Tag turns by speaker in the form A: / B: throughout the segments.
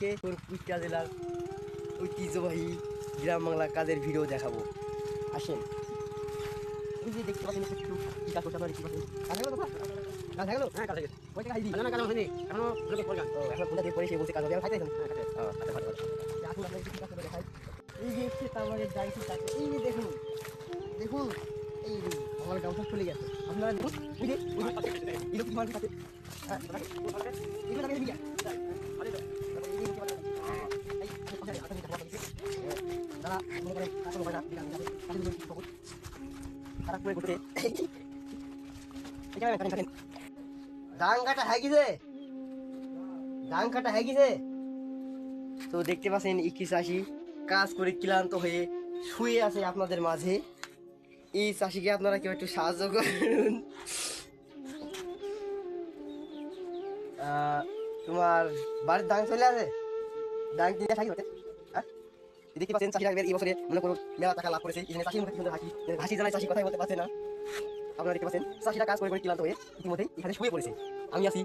A: আজকে তোর কুষ্টিয়া জেলার ঐতিহ্যবাহী গ্রাম বাংলা কাজের ভিডিও দেখাবো আসেন এই যে দেখতে পাচ্ছেন একটু কি কাজ করতে পাচ্ছেন কাজ হয়ে গেল কাজ হয়ে গেল হ্যাঁ হয়ে না কাজ হয়নি এখনও লোকে পড়ে ও এখন কোনটা দিয়ে পড়ে সে বলছে কাজ হবে আমি খাইতে হ্যাঁ খাইতে ও আচ্ছা ভালো ভালো আসুন আপনাদের কি কাজ করে দেখাই এই যে হচ্ছে তামারের ডাইসি কাজ এই যে দেখুন দেখুন এই যে আমার গামছা খুলে গেছে আপনারা দেখুন যে মার্কেট আছে হ্যাঁ দাদা করেন কাজ হবে না খারাপ করে করতে এখানে থাকেন থাকেন ডাং কাটা হয়ে হয়ে তো দেখতে পাচ্ছেন, ইকি চাষি কাজ করে ক্লান্ত হয়ে শুয়ে আছে আপনাদের মাঝে। এই চাষিকে আপনারা কেউ একটু সাহায্য করুন। তোমার বাড়ির ডাং চলে আছে ডাং কিনে থাকি দেখতে পাচ্ছেন চাষিরা এবার এই বছরে মনে করুন মেলা টাকা লাভ করেছে। এখানে চাষির মুখে সুন্দর হাসি হাসি জানায় চাষি কথাই বলতে পারছে না। আপনারা দেখতে পাচ্ছেন চাষিরা কাজ করে করে ক্লান্ত হয়ে ইতিমধ্যে এখানে শুয়ে পড়েছে। আমি আছি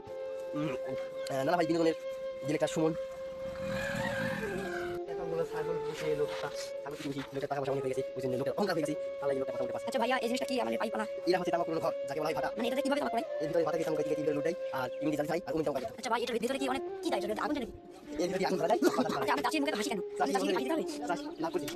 A: নানা ভাই বিনোদনের ডিরেক্টর সুমন।
B: আচ্ছা ভাইয়া এই জিনিসটা কি আমাদের পাইপ
A: এরা হচ্ছে তামাক ঘর যাকে বলা হয় ভাটা।
B: মানে এটাতে কীভাবে তামাক করে
A: এর ভিতরে ভাটা দিয়ে তামাক থেকে তিনটে লুটাই আর ইংরেজি জালি খাই আর উনি তামাক খাই
B: আচ্ছা ভাই এটার ভিতরে কি অনেক কি দেয় আগুন জানি
A: এর ভিতরে আগুন ধরা যায়
B: আচ্ছা আমি চাষির মুখে হাসি কেন
A: চাষি
B: হবে
A: করছি